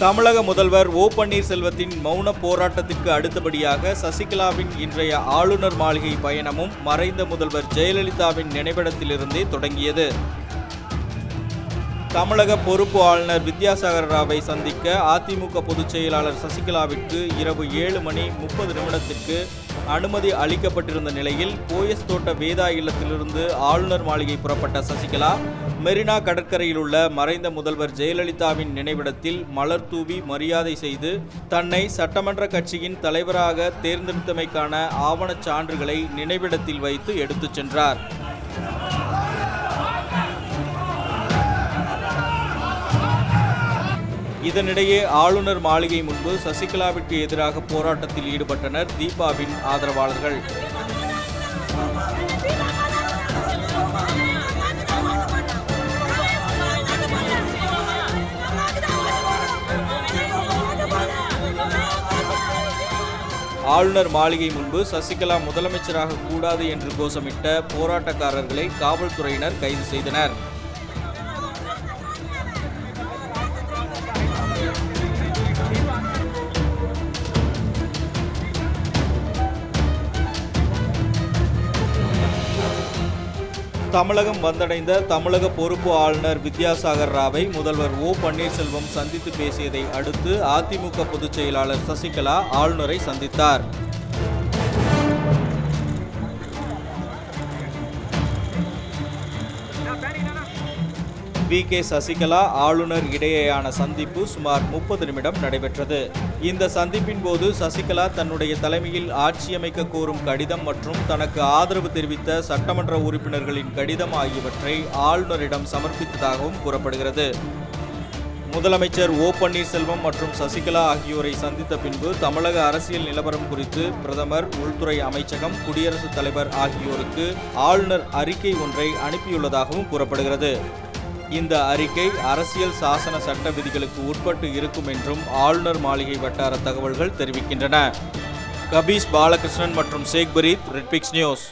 தமிழக முதல்வர் ஓ பன்னீர்செல்வத்தின் மௌன போராட்டத்திற்கு அடுத்தபடியாக சசிகலாவின் இன்றைய ஆளுநர் மாளிகை பயணமும் மறைந்த முதல்வர் ஜெயலலிதாவின் நினைவிடத்திலிருந்தே தொடங்கியது. தமிழக பொறுப்பு ஆளுநர் வித்யாசாகர் ராவை சந்திக்க அதிமுக பொதுச் செயலாளர் சசிகலாவிற்கு இரவு ஏழு மணி முப்பது நிமிடத்திற்கு அனுமதி அளிக்கப்பட்டிருந்த நிலையில் போயஸ் தோட்ட வேதா இல்லத்திலிருந்து ஆளுநர் மாளிகை புறப்பட்ட சசிகலா மெரினா கடற்கரையில் உள்ள மறைந்த முதல்வர் ஜெயலலிதாவின் நினைவிடத்தில் மலர் தூவி மரியாதை செய்து தன்னை சட்டமன்ற கட்சியின் தலைவராக தேர்ந்தெடுத்தமைக்கான ஆவணச் சான்றுகளை நினைவிடத்தில் வைத்து எடுத்துச் சென்றார். இதனிடையே ஆளுநர் மாளிகை முன்பு சசிகலாவிற்கு எதிராக போராட்டத்தில் ஈடுபட்டனர் தீபாவின் ஆதரவாளர்கள். ஆளுநர் மாளிகை முன்பு சசிகலா முதலமைச்சராக கூடாது என்று கோஷமிட்ட போராட்டக்காரர்களை காவல்துறையினர் கைது செய்தனர். தமிழகம் வந்தடைந்த தமிழக பொறுப்பு ஆளுநர் வித்யாசாகர் ராவை முதல்வர் ஓ பன்னீர்செல்வம் சந்தித்து பேசியதை அடுத்து அதிமுக பொதுச் செயலாளர் சசிகலா ஆளுநரை சந்தித்தார். வி. கே. சசிகலா ஆளுநர் இடையேயான சந்திப்பு சுமார் முப்பது நிமிடம் நடைபெற்றது. இந்த சந்திப்பின் போது சசிகலா தன்னுடைய தலைமையில் ஆட்சியமைக்க கோரும் கடிதம் மற்றும் தனக்கு ஆதரவு தெரிவித்த சட்டமன்ற உறுப்பினர்களின் கடிதம் ஆகியவற்றை ஆளுநரிடம் சமர்ப்பித்ததாகவும் கூறப்படுகிறது. முதலமைச்சர் ஓ. பன்னீர்செல்வம் மற்றும் சசிகலா ஆகியோரை சந்தித்த பின்பு தமிழக அரசியல் நிலவரம் குறித்து பிரதமர் உள்துறை அமைச்சகம் குடியரசுத் தலைவர் ஆகியோருக்கு ஆளுநர் அறிக்கை ஒன்றை அனுப்பியுள்ளதாகவும் கூறப்படுகிறது. இந்த அறிக்கை அரசியல் சாசன சட்ட விதிகளுக்கு உட்பட்டு இருக்கும் என்றும் ஆளுநர் மாளிகை வட்டார தகவல்கள் தெரிவிக்கின்றன. கபீஷ் பாலகிருஷ்ணன் மற்றும் ஷேக் பரீத் ரெட்பிக்ஸ் நியூஸ்